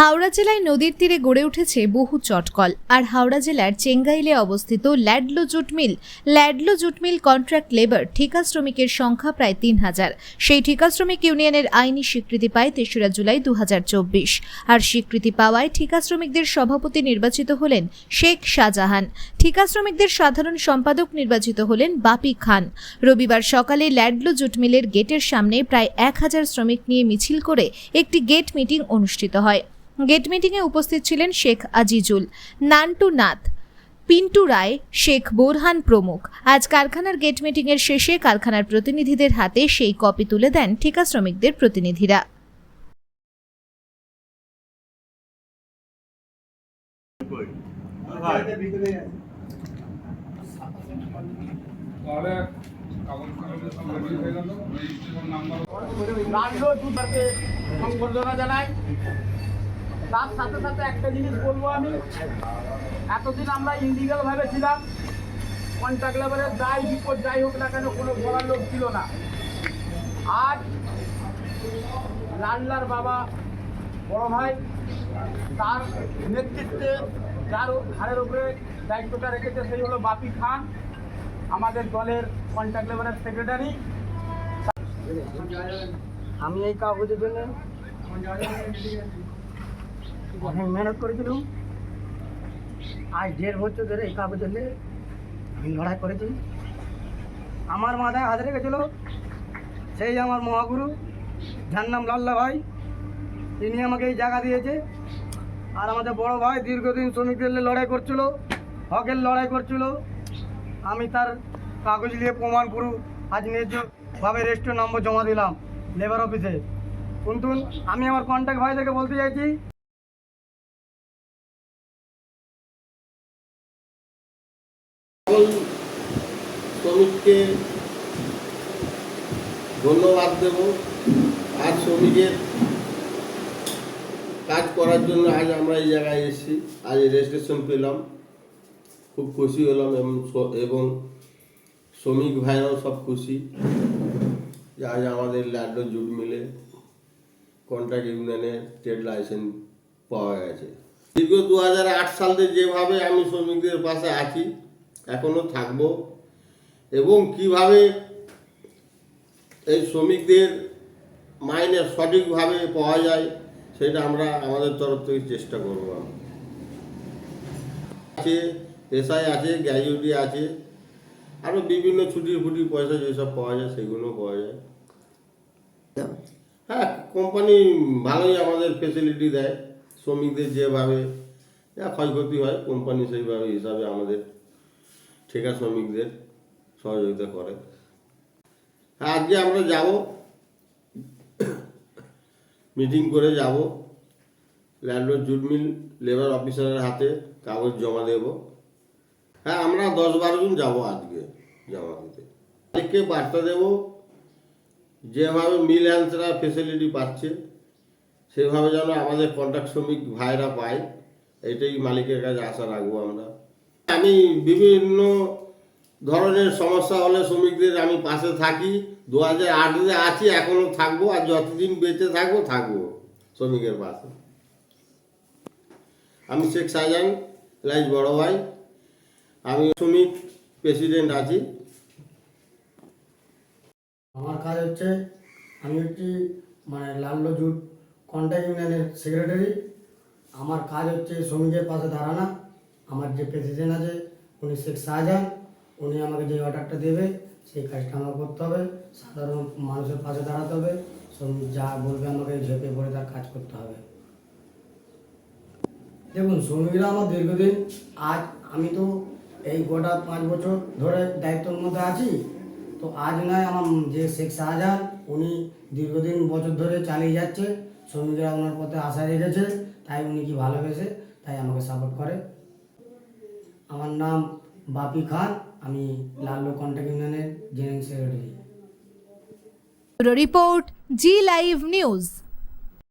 হাওড়া জেলায় নদীর তীরে গড়ে উঠেছে বহু চটকল। আর হাওড়া জেলার চেঙ্গাইলে অবস্থিত Ludlow jute mill, Ludlow jute mill contract labour ঠিকা শ্রমিকের সংখ্যা প্রায় তিন হাজার। সেই ঠিকা শ্রমিক ইউনিয়নের আইনি স্বীকৃতি পায় তেসরা জুলাই দু হাজার চব্বিশ। আর স্বীকৃতি পাওয়ায় ঠিকা শ্রমিকদের সভাপতি নির্বাচিত হলেন শেখ শাহজাহান। ঠিকা শ্রমিকদের সাধারণ সম্পাদক নির্বাচিত হলেন বাপি খান। রবিবার সকালে ল্যাডলো জুট মিলের গেটের সামনে প্রায় এক হাজার শ্রমিক নিয়ে মিছিল করে একটি গেট মিটিং অনুষ্ঠিত হয়। গেট মিটিংয়ে উপস্থিত ছিলেন শেখ আজিজুল, নান্টু নাথ, পিন্টু রায়, শেখ বোরহান প্রমুখ। আজ কারখানার গেট মিটিংয়ের শেষে কারখানার প্রতিনিধিদের হাতে সেই কপি তুলে দেন ঠিকা শ্রমিকদের প্রতিনিধিরা। জানাই তার সাথে সাথে একটা জিনিস বলব আমি। এতদিন আমরা ইন্ডিগাল ভাবে ছিলাম। কন্ট্রাক্ট লেবারের যাই বিপদ যাই হোক না কেন কোনো বলার লোক ছিল না। আজ লাল্লার বাবা বড় ভাই তার নেতৃত্বে যার ঘাড়ের উপরে দায়িত্বটা রেখেছে সেই হলো বাপি খান আমাদের দলের কন্ট্রাক্ট লেবারের সেক্রেটারি আমি এই কাগজের জন্য অনেক মেহনত করেছিলাম। আজ দেড় বছর ধরে এই কাগজের নিয়ে আমি লড়াই করেছি। আমার মাথায় হাত রেখেছিল সেই আমার মহাগুরু, যার নাম লাল্লা ভাই। তিনি আমাকে এই জায়গা দিয়েছে। আর আমাদের বড় ভাই দীর্ঘদিন শ্রমিকদের লড়াই করছিল, হকের লড়াই করছিল। আমি তার কাগজ নিয়ে প্রমাণ পুরু আজ ন্যায্যভাবে রেজিস্টার নম্বর জমা দিলাম, লেবার অফিসে। কিন্তু আমি আমার কন্ট্যাক্ট ভাই থেকে বলতে চাইছি শ্রমিককে ধন্যবাদ দেব। আর শ্রমিকের কাজ করার জন্য আজ আমরা এই জায়গায় এসেছি। আজ রেজিস্ট্রেশন পেলাম। খুব খুশি হলাম এবং এবং শ্রমিক ভাইরাও সব খুশি যে আজ আমাদের ল্যান্ডো জুট মিলে কন্ট্রাক্ট ইউনিয়নের ট্রেড লাইসেন্স পাওয়া গেছে। দীর্ঘ দু সাল থেকে যেভাবে আমি শ্রমিকদের পাশে আছি এখনও থাকব। এবং কীভাবে এই শ্রমিকদের মাইনে সঠিকভাবে পাওয়া যায় সেটা আমরা আমাদের তরফ থেকে চেষ্টা করব। আছে এসআই আছে গ্র্যাজুয়েটি আছে আরও বিভিন্ন ছুটি ফুটি পয়সা যেসব পাওয়া যায় সেগুলো পাওয়া যায়। হ্যাঁ কোম্পানি ভালোই আমাদের ফেসিলিটি দেয় শ্রমিকদের যেভাবে যা ক্ষয়ক্ষতি হয় কোম্পানি সেইভাবে হিসাবে আমাদের ঠিকা শ্রমিকদের সহযোগিতা করে। হ্যাঁ আজকে আমরা যাব মিটিং করে যাব। ল্যান্ডলর্ড জুট মিল লেবার অফিসারের হাতে কাগজ জমা দেব। হ্যাঁ আমরা দশ বারো জন যাব আজকে জমা দিতে। মালিককে বার্তা দেব, যেভাবে মিল হ্যান্ডসরা ফেসিলিটি পাচ্ছে, সেভাবে যেন আমাদের কন্ট্রাক্ট শ্রমিক ভাইরা পায়, এটাই মালিকের কাছে আশা রাখব আমরা। আমি বিভিন্ন ধরনের সমস্যা হলে শ্রমিকদের আমি পাশে থাকি। দু হাজার আটে আছি এখনও থাকব আর যতদিন বেঁচে থাকব থাকব শ্রমিকের পাশে। আমি শেখ শাহজাহান লাইজ বড় ভাই। আমি শ্রমিক প্রেসিডেন্ট আছি। আমার কাজ হচ্ছে, আমি একটি মানে লাল্লো জুট কন্ট্যাক্ট ইউনিয়নের সেক্রেটারি। আমার কাজ হচ্ছে শ্রমিকের পাশে দাঁড়ানো। আমার যে প্রেসিডেন্ট আছে, উনি শেখ শাহজাহান, উনি আমাকে যে অর্ডারটা দেবে, সেই কাজটা আমার করতে হবে। সাধারণ মানুষের পাশে দাঁড়াতে হবে। যা বলবে আমাকে, ঝেঁপে পড়ে তার কাজ করতে হবে। দেখুন, শ্রমিকরা আমার দীর্ঘদিন, আজ আমি তো এই গোটা পাঁচ বছর ধরে দায়িত্বের মধ্যে আছি। তো আজ নয়, আমার যে শেখ শাহজাহান, উনি দীর্ঘদিন বছর ধরে চালিয়ে যাচ্ছে। শ্রমিকরা ওনার পথে আশা রেখেছে, তাই উনি কি ভালোবেসে তাই আমাকে সাপোর্ট করে। আমার নাম বাপি খান আমি লালু কন্ট্রাক্ট ইউনিয়নের general secretary report Zee live news.